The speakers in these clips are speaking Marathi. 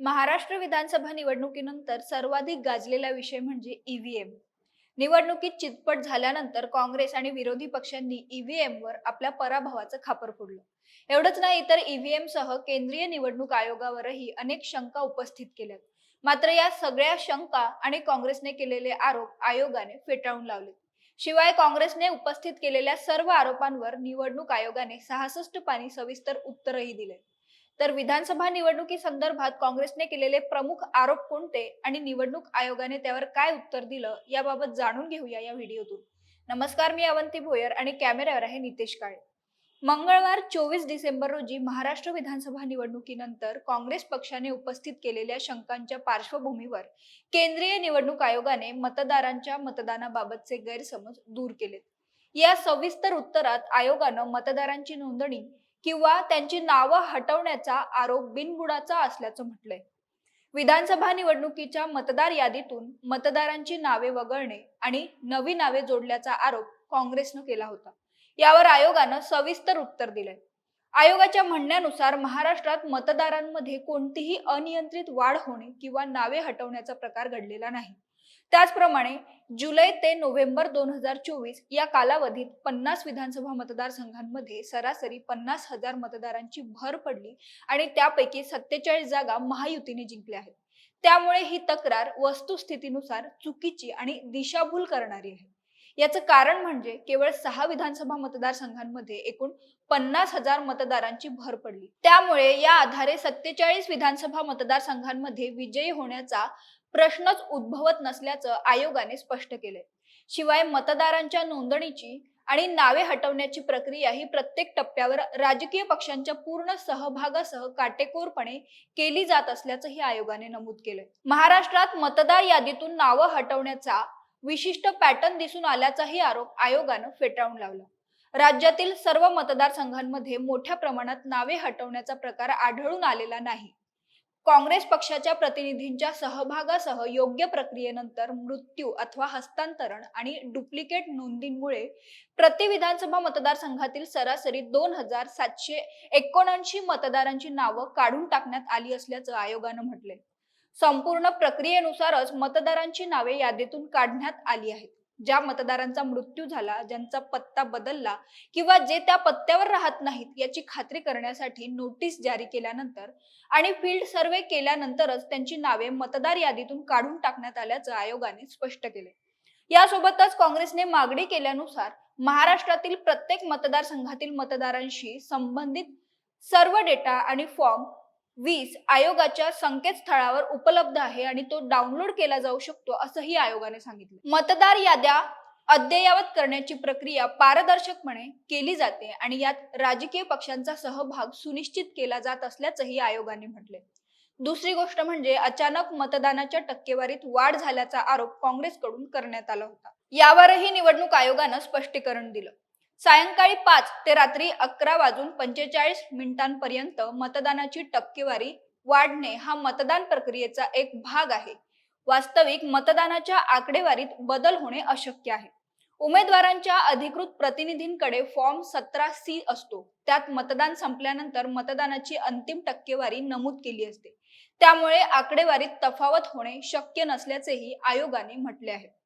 महाराष्ट्र विधानसभा निवडणुकीनंतर सर्वाधिक गाजलेला विषय म्हणजे ईव्हीएम निवडणुकीत चितपट झाल्यानंतर काँग्रेस आणि विरोधी पक्षांनी ईव्हीएम वर आपल्या पराभवाचं खापर फोडलं. एवढंच नाही तर ईव्हीएम सह केंद्रीय निवडणूक आयोगावरही अनेक शंका उपस्थित केल्या मात्र या सगळ्या शंका आणि काँग्रेसने केलेले आरोप आयोगाने फेटाळून लावले शिवाय काँग्रेसने उपस्थित केलेल्या सर्व आरोपांवर निवडणूक आयोगाने सहासष्ट पाणी सविस्तर उत्तरही दिले तर विधानसभा निवडणुकीसंदर्भात काँग्रेसने केलेले प्रमुख आरोप कोणते आणि निवडणूक आयोगाने त्यावर काय उत्तर दिलं याबाबत जाणून घेऊया या व्हिडिओतून. नमस्कार मी अवंती भोयर आणि कॅमेऱ्यावर आहे नितेश काळे. मंगळवार चोवीस डिसेंबर रोजी महाराष्ट्र विधानसभा निवडणुकीनंतर काँग्रेस पक्षाने उपस्थित केलेल्या शंकांच्या पार्श्वभूमीवर केंद्रीय निवडणूक आयोगाने मतदारांच्या मतदानाबाबतचे गैरसमज दूर केलेत. या सविस्तर उत्तरात आयोगानं मतदारांची नोंदणी किंवा त्यांची नावं हटवण्याचा आरोप बिनबुडाचा असल्याचं म्हटलंय. विधानसभा निवडणुकीच्या मतदार यादीतून मतदारांची नावे वगळणे आणि नवी नावे जोडल्याचा आरोप काँग्रेसनं केला होता. यावर आयोगानं सविस्तर उत्तर दिलंय. आयोगाच्या म्हणण्यानुसार महाराष्ट्रात मतदारांमध्ये कोणतीही अनियंत्रित वाढ होणे किंवा नावे हटवण्याचा प्रकार घडलेला नाही. त्याचप्रमाणे जुलै ते नोव्हेंबर दोन हजार चोवीस या कालावधीत पन्नास विधानसभा मतदारसंघांमध्ये सरासरी पन्नास हजार मतदारांची भर पडली आणि त्यापैकी सत्तेचाळीस जागा महायुतीने जिंकल्या आहेत. त्यामुळे ही तक्रार वस्तुस्थितीनुसार चुकीची आणि दिशाभूल करणारी आहे. याचं कारण म्हणजे केवळ सहा विधानसभा मतदारसंघांमध्ये एकूण पन्नास हजार मतदारांची भर पडली. त्यामुळे या आधारे सत्तेचाळीस विधानसभा मतदारसंघांमध्ये विजयी होण्याचा प्रश्नच उद्भवत नसल्याचं आयोगाने स्पष्ट केलंय. शिवाय मतदारांच्या नोंदणीची आणि नावे हटवण्याची प्रक्रिया ही प्रत्येक टप्प्यावर राजकीय पक्षांच्या पूर्ण सहभागासह काटेकोरपणे केली जात असल्याचंही आयोगाने नमूद केलंय. महाराष्ट्रात मतदार यादीतून नावं हटवण्याचा विशिष्ट पॅटर्न दिसून आल्याचाही आरोप आयोगानं फेटाळून लावला. राज्यातील सर्व मतदारसंघांमध्ये मोठ्या प्रमाणात नावे हटवण्याचा प्रकार आढळून आलेला नाही. काँग्रेस पक्षाच्या प्रतिनिधींच्या सहभागासह योग्य प्रक्रियेनंतर मृत्यू अथवा हस्तांतरण आणि डुप्लिकेट नोंदींमुळे प्रति विधानसभा मतदारसंघातील सरासरी दोन हजार सातशे एकोणऐंशी मतदारांची नावं काढून टाकण्यात आली असल्याचं आयोगानं म्हटलंय. संपूर्ण प्रक्रियेनुसारच मतदारांची नावे यादीतून काढण्यात आली आहेत. ज्या मतदारांचा मृत्यू झाला ज्यांचा पत्ता बदलला किंवा जे त्या पत्त्यावर राहत नाहीत याची खात्री करण्यासाठी नोटीस जारी केल्यानंतर आणि फील्ड सर्वे केल्यानंतरच त्यांची नावे मतदार यादीतून काढून टाकण्यात आल्याचं आयोगाने स्पष्ट केले. यासोबतच काँग्रेसने मागणी केल्यानुसार महाराष्ट्रातील प्रत्येक मतदारसंघातील मतदारांशी संबंधित सर्व डेटा आणि फॉर्म वीस आयोगाच्या संकेतस्थळावर उपलब्ध आहे आणि तो डाउनलोड केला जाऊ शकतो असंही आयोगाने सांगितलं. मतदार याद्या अद्ययावत करण्याची प्रक्रिया पारदर्शकपणे केली जाते आणि यात राजकीय पक्षांचा सहभाग सुनिश्चित केला जात असल्याचंही आयोगाने म्हटले दुसरी गोष्ट म्हणजे अचानक मतदानाच्या टक्केवारीत वाढ झाल्याचा आरोप काँग्रेसकडून करण्यात आला होता. यावरही निवडणूक आयोगानं स्पष्टीकरण दिलं. सायंकाळी पाच ते रात्री अकरा वाजून पंचेचाळीस मिनिटांपर्यंत मतदानाची टक्केवारी वाढणे हा मतदान प्रक्रियेचा एक भाग आहे. वास्तविक मतदानाच्या आकडेवारीत बदल होणे अशक्य आहे. उमेदवारांच्या अधिकृत प्रतिनिधींकडे फॉर्म सतरा सी असतो. त्यात मतदान संपल्यानंतर मतदानाची अंतिम टक्केवारी नमूद केली असते. त्यामुळे आकडेवारीत तफावत होणे शक्य नसल्याचेही आयोगाने म्हटले आहे.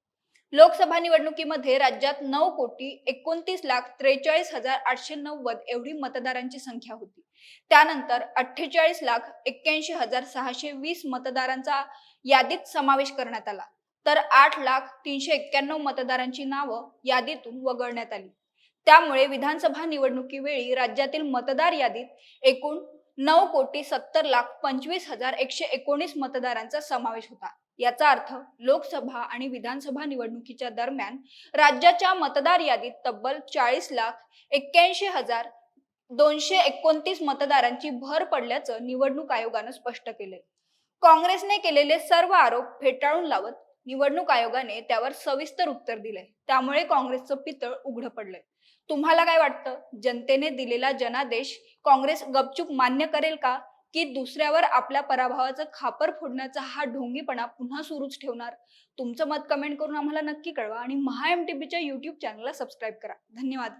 लोकसभा निवडणुकीमध्ये राज्यात नऊ कोटी एकोणतीस लाख त्रेचाळीस हजार आठशे नव्वद एवढी मतदारांची संख्या होती. त्यानंतर अठ्ठेचाळीस लाख एक्क्याऐंशी हजार सहाशे वीस मतदारांचा यादीत समावेश करण्यात आला. तर आठ लाख तीनशे एक्क्याण्णव मतदारांची नावं यादीतून वगळण्यात आली. त्यामुळे विधानसभा निवडणुकीवेळी राज्यातील मतदार यादीत एकूण नऊ कोटी सत्तर लाख पंचवीस हजार एकशे एकोणीस मतदारांचा समावेश होता. याचा अर्थ लोकसभा आणि विधानसभा निवडणुकीच्या दरम्यान राज्याच्या मतदार यादीत तब्बल चाळीस लाख एक्क्याऐंशी हजार दोनशे एकोणतीस मतदारांची भर पडल्याचं निवडणूक आयोगानं स्पष्ट केलंय. काँग्रेसने केलेले सर्व आरोप फेटाळून लावत निवडणूक आयोगाने त्यावर सविस्तर उत्तर दिलंय. त्यामुळे काँग्रेसचं पितळ उघडं पडलंय. तुम्हाला काय वाटतं? जनतेने दिलेला जनादेश काँग्रेस गपचूप मान्य करेल का? की दुसऱ्यावर आपल्या पराभवाचं खापर फोडण्याचा हा ढोंगीपणा पुन्हा सुरूच ठेवणार. तुमचं मत कमेंट करून आम्हाला नक्की कळवा आणि महा एम टी बीच्या युट्यूब चॅनलला सबस्क्राईब करा. धन्यवाद.